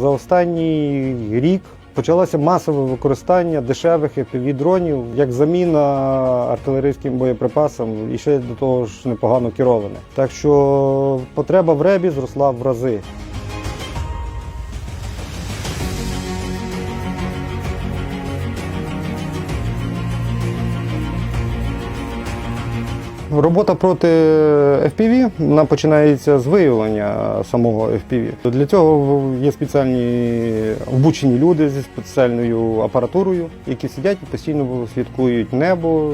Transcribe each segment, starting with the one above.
За останній рік почалося масове використання дешевих FPV-дронів як заміна артилерійським боєприпасам і ще до того ж непогано кероване. Так що потреба в ребі зросла в рази. Робота проти FPV вона починається з виявлення самого FPV. Для цього є спеціальні обучені люди зі спеціальною апаратурою, які сидять і постійно слідкують небо,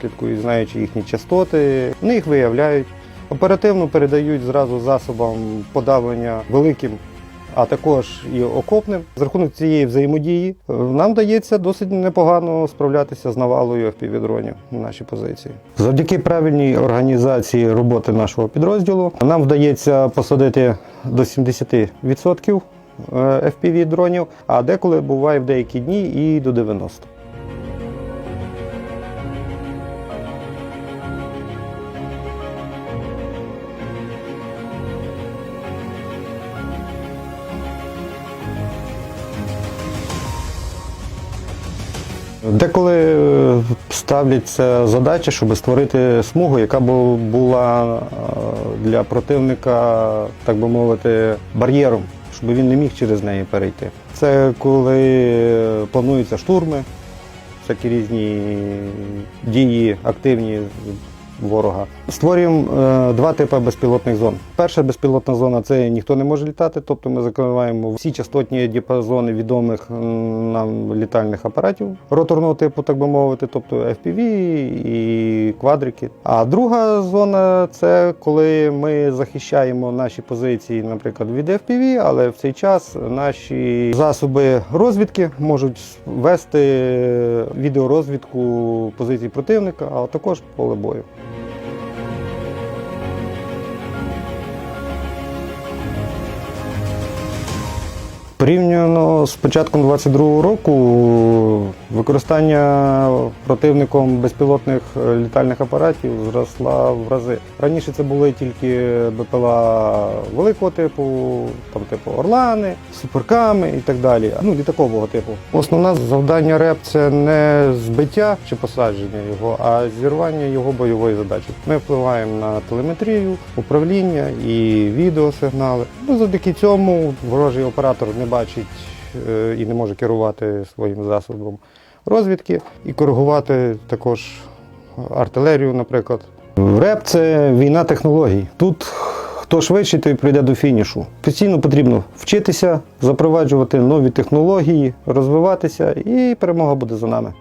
слідкують, знаючи їхні частоти. Вони їх виявляють, оперативно передають зразу засобам подавлення великим а також і окопним. З рахунок цієї взаємодії е, нам вдається досить непогано справлятися з навалою FPV-дронів на нашій позиції. Завдяки правильній організації роботи нашого підрозділу нам вдається посадити до 70% FPV-дронів, а деколи буває в деякі дні і до 90%. Деколи е, ставляться задачі, щоб створити смугу, яка бу- була е, для противника, так би мовити, бар'єром, щоб він не міг через неї перейти. Це коли плануються штурми, всякі різні дії активні ворога. Створюємо е, два типи безпілотних зон. Перша безпілотна зона це ніхто не може літати, тобто ми закриваємо всі частотні діапазони відомих нам літальних апаратів роторного типу, так би мовити, тобто FPV і квадрики. А друга зона це коли ми захищаємо наші позиції, наприклад, від FPV, але в цей час наші засоби розвідки можуть вести відеорозвідку позицій противника, а також поле бою. Порівняно з початком 22-го року використання противником безпілотних е, літальних апаратів зросла в рази. Раніше це були тільки БПЛА великого типу, там типу Орлани, суперками і так далі. Ну, літакового типу. Основне завдання РЕП це не збиття чи посадження його, а зірвання його бойової задачі. Ми впливаємо на телеметрію, управління і відеосигнали. Ну, завдяки цьому ворожий оператор не бачить і не може керувати своїм засобом розвідки і коригувати також артилерію, наприклад. РЕП це війна технологій. Тут хто швидше, той прийде до фінішу. Постійно потрібно вчитися, запроваджувати нові технології, розвиватися, і перемога буде за нами.